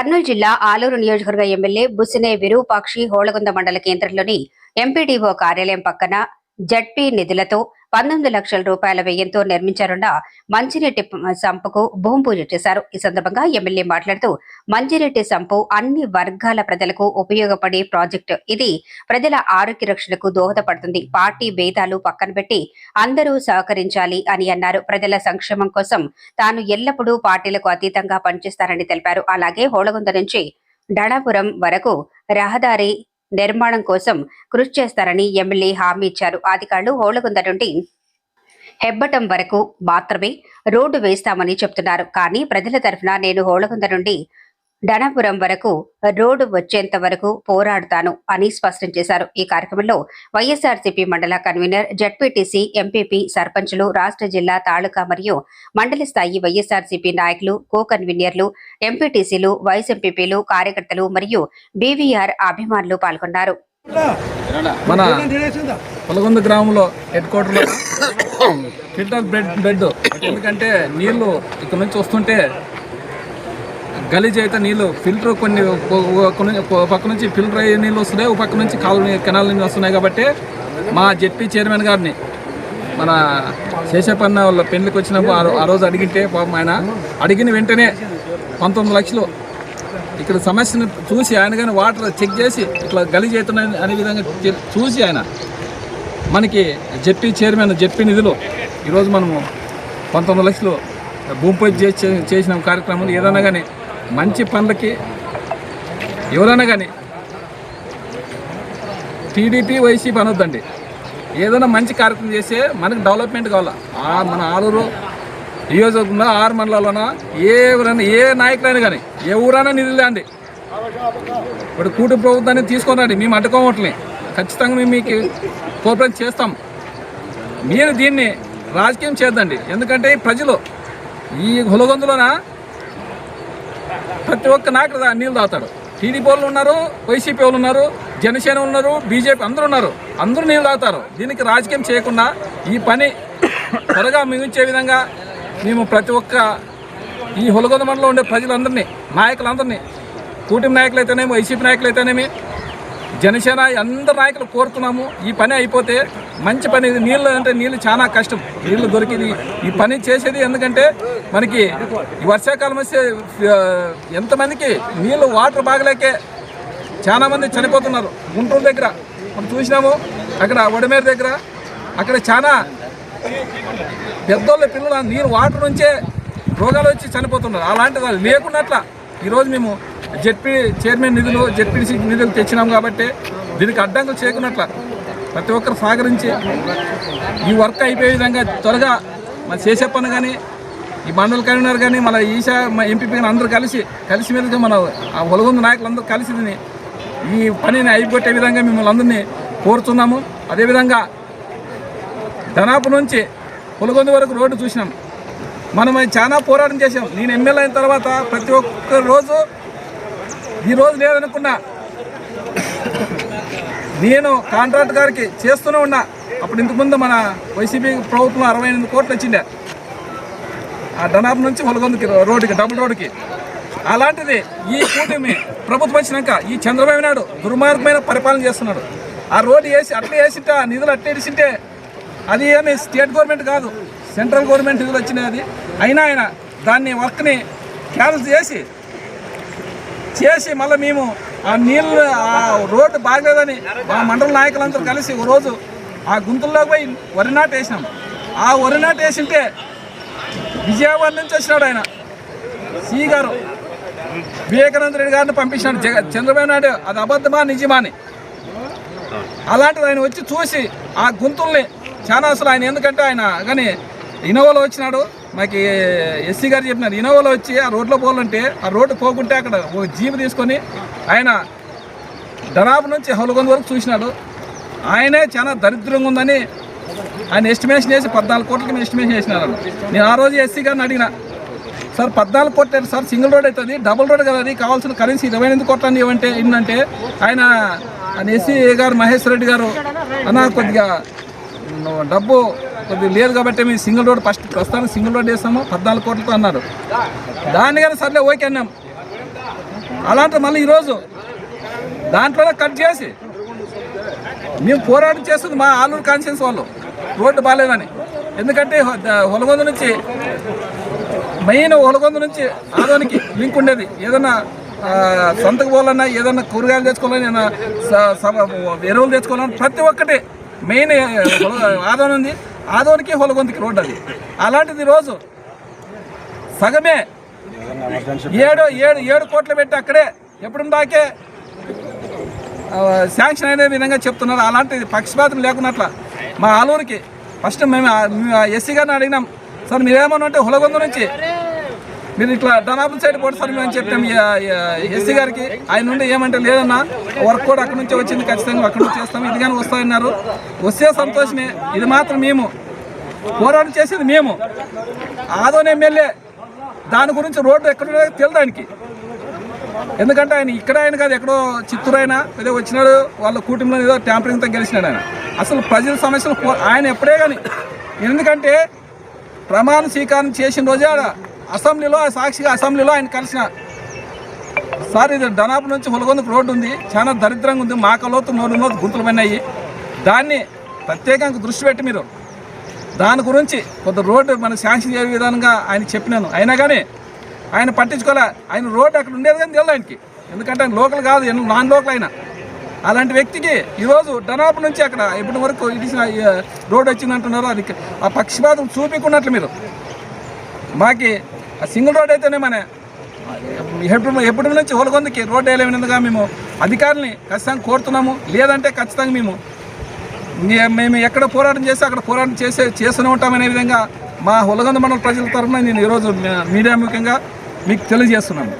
కర్నూలు జిల్లా ఆలూరు నియోజకవర్గ ఎమ్మెల్యే బుసినే విరూపాక్షి హోళగుంద మండల కేంద్రంలోని ఎంపీడీఓ కార్యాలయం పక్కన జడ్పీ నిధులతో పంతొమ్మిది లక్షల రూపాయల వ్యయంతో నిర్మించనున్న మంచిరెడ్డి సంపుకు భూమి పూజ చేశారు. ఈ సందర్భంగా ఎమ్మెల్యే మాట్లాడుతూ మంచిరెడ్డి సంపు అన్ని వర్గాల ప్రజలకు ఉపయోగపడే ప్రాజెక్టు. ఇది ప్రజల ఆరోగ్య రక్షణకు దోహదపడుతుంది. పార్టీ భేదాలు పక్కన పెట్టి అందరూ సహకరించాలి అని అన్నారు. ప్రజల సంక్షేమం కోసం తాను ఎల్లప్పుడూ పార్టీలకు అతీతంగా పనిచేస్తారని తెలిపారు. అలాగే హోళగుంద నుంచి డడాపురం వరకు రహదారి నిర్మాణం కోసం కృషి చేస్తారని ఎమ్మెల్యే హామీ ఇచ్చారు. అధికారులు హోళగుంద నుండి హెబ్బటం వరకు మాత్రమే రోడ్డు వేస్తామని చెప్తున్నారు. కానీ ప్రజల తరఫున నేను హోళగుంద నుండి డనాపురం వరకు రోడ్డు వచ్చేంత వరకు పోరాడుతాను అని స్పష్టం చేశారు. ఈ కార్యక్రమంలో వైఎస్ఆర్సీపీ మండల కన్వీనర్ జడ్పీటీసీ ఎంపీపీ సర్పంచులు రాష్ట్ర జిల్లా తాలూకా మరియు మండలి స్థాయి వైఎస్ఆర్సీపీ నాయకులు కో కన్వీనర్లు ఎంపీటీసీలు వైస్ ఎంపీపీలు కార్యకర్తలు మరియు బీవీఆర్ అభిమానులు పాల్గొన్నారు. మన పొలగొంద గ్రామంలో హెడ్ క్వార్టర్లో ఫిల్టర్ బెడ్ బెడ్ ఎందుకంటే నీళ్ళు ఇక్కడ నుంచి వస్తుంటే గలీజ్ అయితే నీళ్ళు ఫిల్టర్ కొన్ని ఒక- పక్క నుంచి ఫిల్టర్ అయ్యే నీళ్ళు వస్తున్నాయి ఒక పక్క నుంచి కాలువ కెనాల్ నీళ్ళు వస్తున్నాయి కాబట్టి మా జెడ్పీ చైర్మన్ గారిని మన శేషపన్న వాళ్ళ పెళ్ళికి వచ్చినప్పుడు ఆ రోజు అడిగింటే పాపం ఆయన అడిగిన వెంటనే పంతొమ్మిది లక్షలు. ఇక్కడ సమస్యను చూసి ఆయన కానీ వాటర్ చెక్ చేసి ఇట్లా గలీజ్ అవుతున్నాయి అనే విధంగా చూసి ఆయన మనకి జెడ్పీ చైర్మన్ జెడ్పీ నిధులు ఈరోజు మనము పంతొమ్మిది లక్షలు భూమి పూజ చేసి చేసిన కార్యక్రమం ఏదైనా కానీ మంచి పనులకి ఎవరైనా కానీ టీడీపీ వైసీపీ అనొద్దండి. ఏదైనా మంచి కార్యక్రమం చేస్తే మనకి డెవలప్మెంట్ కావాలా? ఆ మన ఆలూరు నియోజకవర్గంలో ఆరు మండలాల్లోన? ఏ ఎవరైనా ఏ నాయకులైనా కానీ ఏ ఊరైనా నిధులు అండి ఇప్పుడు కూటి ప్రభుత్వాన్ని తీసుకురండి మేము అడ్డుకోవట్లే ఖచ్చితంగా మేము మీకు కోఆపరేట్ చేస్తాం. మీరు దీన్ని రాజకీయం చేద్దండి ఎందుకంటే ప్రజలు ఈ హులగొందులోన ప్రతి ఒక్క నాయకుడు నీళ్ళు తాగుతాడు. టీడీపీ వాళ్ళు ఉన్నారు వైసీపీ వాళ్ళు ఉన్నారు జనసేన ఉన్నారు బీజేపీ అందరూ ఉన్నారు. అందరూ నీళ్ళు తాగుతారు. దీనికి రాజకీయం చేయకుండా ఈ పని త్వరగా ముగించే విధంగా మేము ప్రతి ఒక్క ఈ హులగొంద మండలంలో ఉండే ప్రజలందరినీ నాయకులందరినీ కూటమి నాయకులు అయితేనేమి వైసీపీ నాయకులు అయితేనేమి జనసేన అందరు నాయకులు కోరుతున్నాము. ఈ పని అయిపోతే మంచి పని నీళ్ళు అంటే నీళ్ళు చాలా కష్టం. నీళ్ళు దొరికింది. ఈ పని చేసేది ఎందుకంటే మనకి ఈ వర్షాకాలం వస్తే ఎంతమందికి నీళ్ళు వాటర్ బాగలేకే చాలామంది చనిపోతున్నారు. గుంటూరు దగ్గర మనం చూసినాము. అక్కడ వడమేరు దగ్గర అక్కడ చాలా పెద్దోళ్ళ పిల్లలు నీరు వాటర్ నుంచే రోగాలు వచ్చి చనిపోతున్నారు. అలాంటిది లేకున్నట్ల ఈరోజు మేము జెడ్పీ చైర్మన్ నిధులు జెడ్పీసీ నిధులు తెచ్చినాం కాబట్టి దీనికి అడ్డంకులు చేకున్నట్ల ప్రతి ఒక్కరు సహకరించి ఈ వర్క్ అయిపోయే విధంగా త్వరగా మన చేసేపని కానీ ఈ మండల కన్వీనర్ కానీ మన ఈశా మా ఎంపీపీ కానీ అందరూ కలిసి కలిసి మీదుగా మన ఆ ఒలగొంద నాయకులందరూ కలిసి ఈ పనిని అయిపోట్టే విధంగా మిమ్మల్ని అందరినీ కోరుతున్నాము. అదేవిధంగా ధనాపు నుంచి పులగొందు వరకు రోడ్డు చూసినాం. మనం అది చాలా పోరాటం చేసాం నేను ఎమ్మెల్యే అయిన తర్వాత ప్రతి ఒక్క రోజు ఈ రోజు లేదనుకున్నా నేను కాంట్రాక్ట్ గారికి చేస్తూనే ఉన్నా. అప్పుడు ఇంతకుముందు మన వైసీపీ ప్రభుత్వం అరవై ఎనిమిది కోట్లు వచ్చిండే. ఆ డనాబ్ నుంచి ఒలగొందుకి రోడ్డుకి డబుల్ రోడ్డుకి. అలాంటిది ఈ కూటమి ప్రభుత్వం వచ్చినాక ఈ చంద్రబాబు నాయుడు దుర్మార్గమైన పరిపాలన చేస్తున్నాడు. ఆ రోడ్డు వేసి అట్లే వేసింటే ఆ నిధులు అట్లే వేసింటే అది ఏమి స్టేట్ గవర్నమెంట్ కాదు. సెంట్రల్ గవర్నమెంట్ నిధులు వచ్చినాయి అది. అయినా ఆయన దాన్ని వర్క్ని క్యాన్సిల్ చేసి చేసి మళ్ళీ మేము ఆ నీళ్ళు ఆ రోడ్డు బాగలేదని మా మండల నాయకులందరూ కలిసి ఒక రోజు ఆ గుంతుల్లో పోయి వరి నాటు వేసినాం. ఆ వరి నాటు వేసింటే విజయవాడ నుంచి వచ్చినాడు ఆయన. సి గారు. వివేకానంద రెడ్డి గారిని పంపించాడు జగ చంద్రబాబు నాయుడు అది అబద్ధమా నిజమా అని. అలాంటిది ఆయన వచ్చి చూసి ఆ గుంతుల్ని చాలా అసలు ఆయన ఎందుకంటే ఆయన కానీ ఇనోవాలో వచ్చినాడు. మాకు ఎస్సీ గారు చెప్పినారు ఇనోవాలో వచ్చి ఆ రోడ్లో పోవాలంటే ఆ రోడ్డు పోకుంటే అక్కడ ఒక జీప్ తీసుకొని ఆయన ధనాపు నుంచి హౌలగొంద వరకు చూసినాడు. ఆయనే చాలా దరిద్రంగా ఉందని ఆయన ఎస్టిమేషన్ చేసి పద్నాలుగు కోట్లకి ఎస్టిమేషన్ చేసినారు. నేను ఆ రోజు ఎస్సీ గారిని అడిగిన సార్ పద్నాలుగు కోట్లు సార్ సింగిల్ రోడ్ అవుతుంది డబుల్ రోడ్ కదా అది కావాల్సిన కరెన్సీ ఇరవై ఎనిమిది కోట్లని ఏమంటే ఏంటంటే ఆయన ఆయన ఎస్సీ గారు మహేశ్వర రెడ్డి గారు అన్న కొద్దిగా డబ్బు కొద్దిగా లేదు కాబట్టి మేము సింగిల్ రోడ్ ఫస్ట్ ప్రస్తుతానికి సింగిల్ రోడ్ వేస్తాము పద్నాలుగు కోట్లతో అన్నారు. దాన్ని కానీ సర్లే ఓకే అన్నాం. అలాంటి మళ్ళీ ఈరోజు దాంట్లోనే కట్ చేసి మేము పోరాటం చేస్తుంది మా ఆలూరు కాన్షియన్స్ వాళ్ళు. రోడ్డు బాగాలేదని. ఎందుకంటే హొ- హొలగొంద నుంచి మెయిన్ ఒలగొంద నుంచి ఆదోనికి లింక్ ఉండేది. ఏదన్నా సొంతకు పోవాలన్నా ఏదన్నా కూరగాయలు తెచ్చుకోవాలన్నా ఏదైనా స- ఎరువులు తెచ్చుకోవాలన్నా ప్రతి ఒక్కటి మెయిన్ ఆదోని ఉంది ఆదోనికి హొలగొందకి రోడ్డు అది. అలాంటిది రోజు సగమే ఏడు ఏడు ఏడు కోట్లు పెట్టి అక్కడే ఎప్పుడు దాకే శాంక్షన్ అనే విధంగా చెప్తున్నారు. అలాంటిది పక్షపాతం లేకున్నట్ల మా ఆలూరికి. ఫస్ట్ మేము ఎస్సీ గారిని అడిగినాం సార్ మీరేమన్నా అంటే హులగొందు నుంచి మీరు ఇట్లా డనాబుల్ సైడ్ పోటీ సార్ మేము చెప్పాం ఎస్సీ గారికి. ఆయన నుండి ఏమంటే లేదన్నా వర్క్ కూడా అక్కడ నుంచి వచ్చింది ఖచ్చితంగా అక్కడ నుంచి చేస్తాం ఇది కానీ వస్తాయన్నారు వస్తే సంతోషమే. ఇది మాత్రం మేము. పోరాటం చేసేది మేము. ఆదోని ఎమ్మెల్యే దాని గురించి రోడ్డు ఎక్కడ తెలియదానికి ఎందుకంటే ఆయన ఇక్కడ ఆయన కాదు ఎక్కడో చిత్తూరు అయినా ఏదో వచ్చినాడు వాళ్ళ కూటమిలో ఏదో ట్యాంపరింగ్తో గెలిచినాడు ఆయన. అసలు ప్రజల సమస్యలు ఆయన ఎప్పుడే కానీ. ఎందుకంటే ప్రమాణ స్వీకారం చేసిన రోజే ఆడ అసెంబ్లీలో ఆ సాక్షిగా అసెంబ్లీలో ఆయన కలిసిన సార్ ఇది డనాపు నుంచి హులగొందుకు రోడ్డు ఉంది. చాలా దరిద్రంగా ఉంది. మాకలోతు నోరు నోరు గుంతలు పడినాయి. దాన్ని ప్రత్యేకంగా దృష్టి పెట్టి మీరు దాని గురించి కొంత రోడ్డు మన శాంక్షన్ చేయ విధానంగా ఆయన చెప్పినాను. అయినా కానీ ఆయన పట్టించుకోలే. ఆయన రోడ్డు అక్కడ ఉండేది కానీ తెలియదు ఆయనకి. ఎందుకంటే ఆయన లోకల్ కాదు నాన్ లోకల్ ఆయన అలాంటి వ్యక్తికి ఈరోజు డనాపు నుంచి అక్కడ ఇప్పటి వరకు ఇడిసిన రోడ్డు వచ్చిందంటున్నారు అది ఆ పక్షిపాతం చూపించుకున్నట్లు మీరు. మాకి ఆ సింగిల్ రోడ్ అయితేనే మన ఎప్పుడు ఎప్పటి నుంచి హోలగొందకి రోడ్డు వేయలేమినందుగా మేము అధికారులని ఖచ్చితంగా కోరుతున్నాము. లేదంటే ఖచ్చితంగా మేము మేము ఎక్కడ పోరాటం చేస్తే అక్కడ పోరాటం చేసే చేస్తూనే ఉంటామనే విధంగా మా హొలగొంద మండల ప్రజల తరఫున నేను ఈరోజు మీ- మీడియా ముఖ్యంగా మీకు తెలియజేస్తున్నాను.